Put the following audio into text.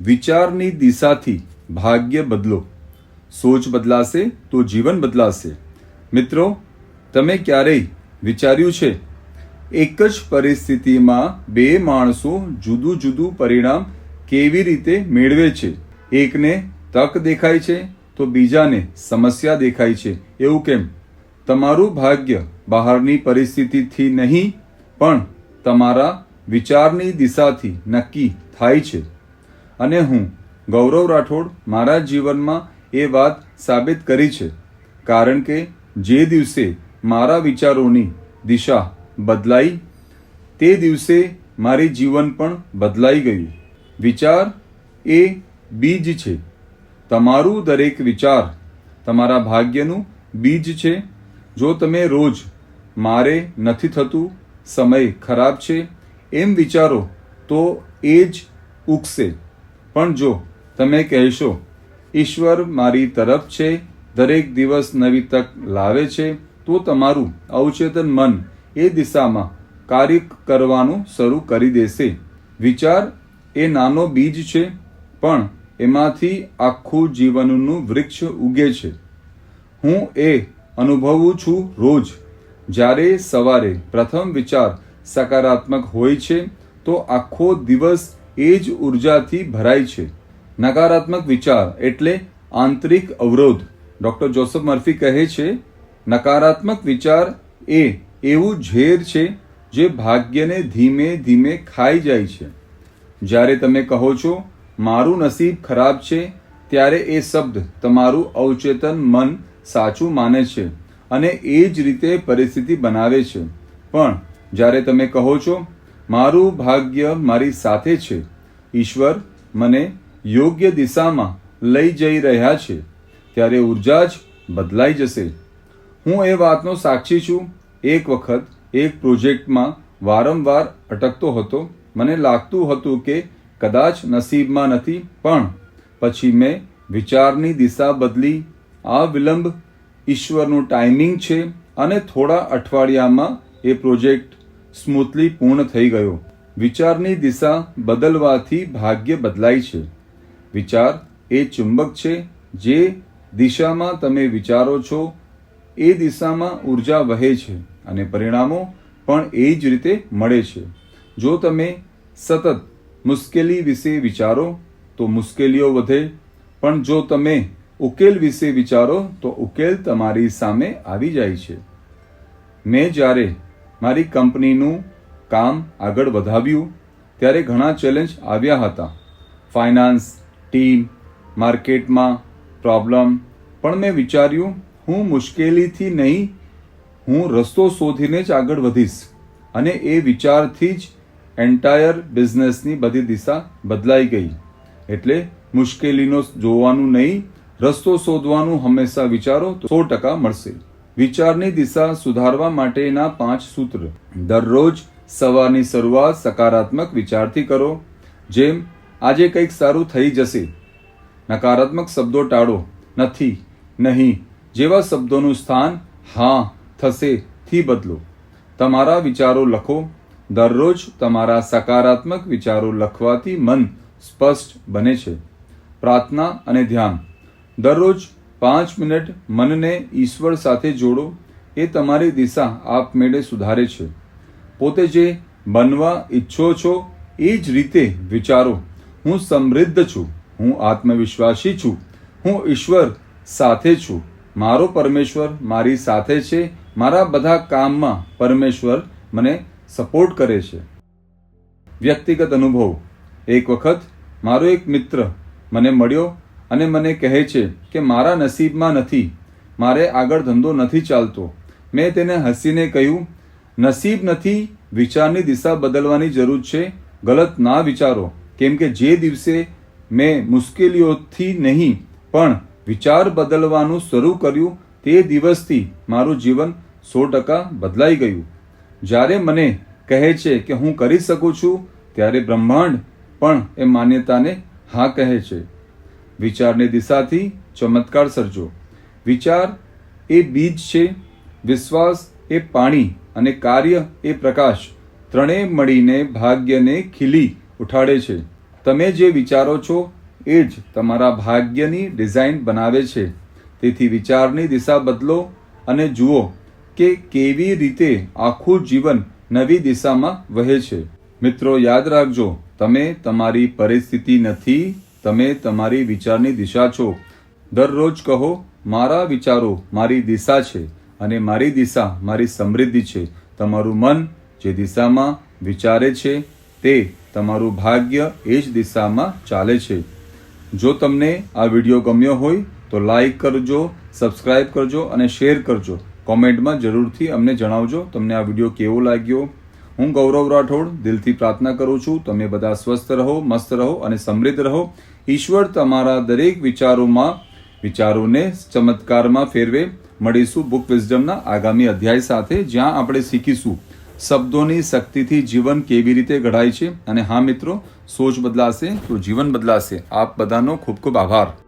વિચારની દિશાથી ભાગ્ય બદલો. સોચ બદલાશે તો જીવન બદલાશે. મિત્રો, તમે ક્યારેય વિચાર્યું છે? એક જ પરિસ્થિતિમાં બે માણસો જુદું જુદું પરિણામ કેવી રીતે મેળવે છે? એકને તક દેખાય છે તો બીજાને સમસ્યા દેખાય છે. એવું કેમ? તમારું ભાગ્ય બહારની પરિસ્થિતિથી નહીં, પણ તમારા વિચારની દિશાથી નક્કી થાય છે. અને હું, ગૌરવ રાઠોડ, મારા જીવનમાં એ વાત સાબિત કરી છે. કારણ કે જે દિવસે મારા વિચારોની દિશા બદલાઈ, તે દિવસે મારી જીવન પણ બદલાઈ ગયું. વિચાર એ બીજ છે. તમારું દરેક વિચાર તમારા ભાગ્યનું બીજ છે. જો તમે રોજ મારે નથી થતું, સમય ખરાબ છે, એમ વિચારો, તો એ જ ઉગશે. પણ જો તમે કહેશો, ઈશ્વર મારી તરફ છે, દરેક દિવસ નવી તક લાવે છે, તો તમારું અવચેતન મન એ દિશામાં કાર્ય કરવાનું શરૂ કરી દેશે. વિચાર એ નાનો બીજ છે, પણ એમાંથી આખું જીવનનું વૃક્ષ ઉગે છે. હું એ અનુભવું છું રોજ. જ્યારે સવારે પ્રથમ વિચાર સકારાત્મક હોય છે, તો આખો દિવસ એ જ ઉર્જાથી ભરાય છે. નકારાત્મક વિચાર એટલે આંતરિક અવરોધ. ડૉક્ટર જોસફ મર્ફી કહે છે, નકારાત્મક વિચાર એ એવું ઝેર છે જે ભાગ્યને ધીમે ધીમે ખાઈ જાય છે. જ્યારે તમે કહો છો, મારું નસીબ ખરાબ છે, ત્યારે એ શબ્દ તમારું અવચેતન મન સાચું માને છે અને એ જ રીતે પરિસ્થિતિ બનાવે છે. પણ જ્યારે તમે કહો છો મારું ભાગ્ય મારી સાથે છે. ઈશ્વર મને યોગ્ય દિશામાં લઈ જઈ રહ્યા છે. ત્યારે ઊર્જા જ બદલાઈ જશે. હું એ વાતનો સાક્ષી છું. એક વખત એક પ્રોજેક્ટમાં વારંવાર અટકતો હતો. મને લાગતું હતું કે કદાચ નસીબમાં નથી, પણ પછી મેં વિચારની દિશા બદલી. આ વિલંબ ઈશ્વરનું ટાઈમિંગ છે અને થોડા અઠવાડિયામાં એ પ્રોજેક્ટ સ્મૂથલી પૂર્ણ થઈ ગયો. વિચારની દિશા બદલવાથી ભાગ્ય બદલાય છે. વિચાર એ ચુંબક છે, જે દિશામાં તમે વિચારો છો, એ દિશામાં ઊર્જા વહે છે અને પરિણામો પણ એ જ રીતે મળે છે. જો તમે સતત મુશ્કેલી વિશે વિચારો, તો મુશ્કેલીઓ વધે, પણ જો તમે ઉકેલ વિશે વિચારો, તો ઉકેલ તમારી સામે આવી જાય છે. મેં જ્યારે મારી કંપનીનું કામ આગળ વધાવ્યું ત્યારે ઘણા ચેલેન્જ આવ્યા હતા. ફાઇનાન્સ, ટીમ, માર્કેટમાં પ્રોબ્લેમ. પણ મેં વિચાર્યું, હું મુશ્કેલીથી નહીં, હું રસ્તો શોધીને જ આગળ વધીશ. અને એ વિચારથી જ એન્ટાયર બિઝનેસની બધી દિશા બદલાઈ ગઈ. એટલે મુશ્કેલીનો જોવાનું નહીં, રસ્તો શોધવાનું હંમેશા વિચારો તો સો ટકા મળશે. વિચારની દિશા સુધારવા માટેના પાંચ સૂત્ર. દરરોજ સવારની શરૂઆત સકારાત્મક વિચારથી કરો. જેમ, આજે કંઈક સારું થઈ જશે. નકારાત્મક શબ્દો ટાળો. નથી, નહીં. જેવા શબ્દોનું સ્થાન, હા, થશે, થી બદલો. તમારા વિચારો લખો. દરરોજ તમારા સકારાત્મક વિચારો લખવાથી મન સ્પષ્ટ બને છે. પ્રાર્થના અને ધ્યાન. દરરોજ પાંચ મિનિટ મનને ઈશ્વર સાથે જોડો, એ તમારી દિશા આપમેળે સુધારે છે. પોતે જે બનવા ઈચ્છો છો, એ જ રીતે વિચારો. હું સમૃદ્ધ છું, હું આત્મવિશ્વાસી છું, હું ઈશ્વર સાથે છું. મારો પરમેશ્વર મારી સાથે છે, મારા બધા કામમાં પરમેશ્વર મને સપોર્ટ કરે છે. વ્યક્તિગત અનુભવ. એક વખત મારો એક મિત્ર મને મળ્યો અને મને કહે છે કે મારા નસીબમાં નથી. મારે આગળ ધંધો નથી ચાલતો. મેં તેને હસીને કહ્યું, નસીબ નથી, વિચારની દિશા બદલવાની જરૂર છે. ગલત ના વિચારો. કેમ કે જે દિવસે મેં મુશ્કેલીઓથી નહીં, પણ વિચાર બદલવાનું શરૂ કર્યું, તે દિવસથી મારું જીવન સો ટકા બદલાઈ ગયું. જ્યારે મને કહે છે કે હું કરી શકું છું, ત્યારે બ્રહ્માંડ પણ એ માન્યતાને હા કહે છે. વિચારની દિશાથી ચમત્કાર સર્જો. વિચાર એ બીજ છે, વિશ્વાસ એ પાણી અને કાર્ય એ પ્રકાશ. ત્રણેય મળીને ભાગ્યને ખીલી ઉઠાડે છે. તમે જે વિચારો છો એ જ તમારા ભાગ્યની ડિઝાઇન બનાવે છે. તેથી વિચારની દિશા બદલો અને જુઓ કે કેવી રીતે આખું જીવન નવી દિશામાં વહે છે. મિત્રો, યાદ રાખજો, તમે તમારી પરિસ્થિતિ નથી તમે તમારી વિચારની દિશા છો. દરરોજ કહો, મારા વિચારો મારી દિશા છે અને મારી દિશા મારી સમૃદ્ધિ છે. તમારું મન જે દિશામાં વિચારે છે, તે તમારું ભાગ્ય એ જ દિશામાં ચાલે છે. જો તમને આ વીડિયો ગમ્યો હોય, તો લાઈક કરજો સબસ્ક્રાઈબ કરજો અને શેર કરજો. કોમેન્ટમાં જરૂરથી અમને જણાવજો તમને આ વીડિયો કેવો લાગ્યો. હું ગૌરવ રાઠોડ, દિલથી પ્રાર્થના કરું છું, તમે બધા સ્વસ્થ રહો, મસ્ત રહો અને સમૃદ્ધ રહો. ઈશ્વર તમારા દરેક વિચારોમાં, વિચારોને ચમત્કારમાં ફેરવે. મળીશું બુક વિઝડમના આગામી અધ્યાય સાથે, જ્યાં આપણે શીખીશું શબ્દોની શક્તિથી જીવન કેવી રીતે ઘડાય છે. અને હા મિત્રો, સોચ બદલાશે તો જીવન બદલાશે. આપ બધાનો ખૂબ ખૂબ આભાર.